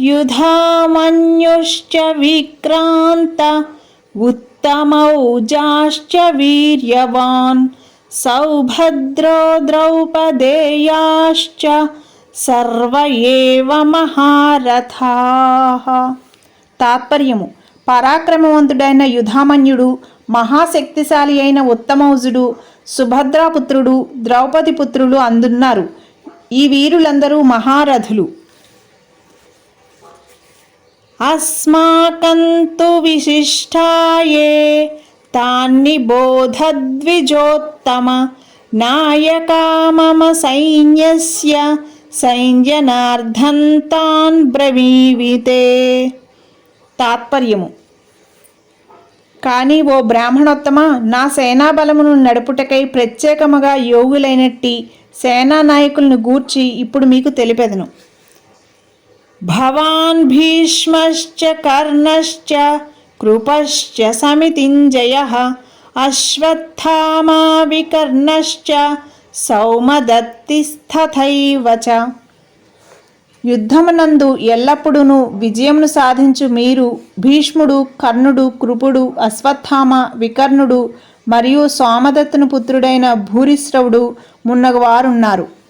युधामन्युश्च विक्रान्त उत्तमौजाश्च वीर्यवान् सौभद्रो द्रौपदेयाश्च సర్వ ఏవ మహారథాః తాత్పర్యము పరాక్రమవంతుడైన యుధామన్యుడు మహాశక్తిశాలి అయిన ఉత్తమౌజుడు సుభద్రాపుత్రుడు ద్రౌపది పుత్రులు అందున్నారు ఈ వీరులందరూ మహారథులు అస్మాకంతు విశిష్టాయే తాన్ని బోధద్విజోత్తమ నాయకామ సైన్యస్య సైన్యనార్థం తాన్ బ్రవీవితే తాత్పర్యము కానీ ఓ బ్రాహ్మణోత్తమ నా సేనాబలమును నడుపుటకై ప్రత్యేకముగా యోగులైనట్టి సేనా నాయకులను గూర్చి ఇప్పుడు మీకు తెలిపెదను. భవాన్ భీష్మశ్చ కర్ణశ్చ కృపశ్చ సమితింజయ అశ్వత్థామా వికర్ణశ్చ సౌమదత్తిస్థైవ చ యుద్ధమునందు ఎల్లప్పుడూ విజయమును సాధించు మీరు భీష్ముడు కర్ణుడు కృపుడు అశ్వత్థామ వికర్ణుడు మరియు సోమదత్తుని పుత్రుడైన భూరిశ్రవుడు మున్నగవారున్నారు.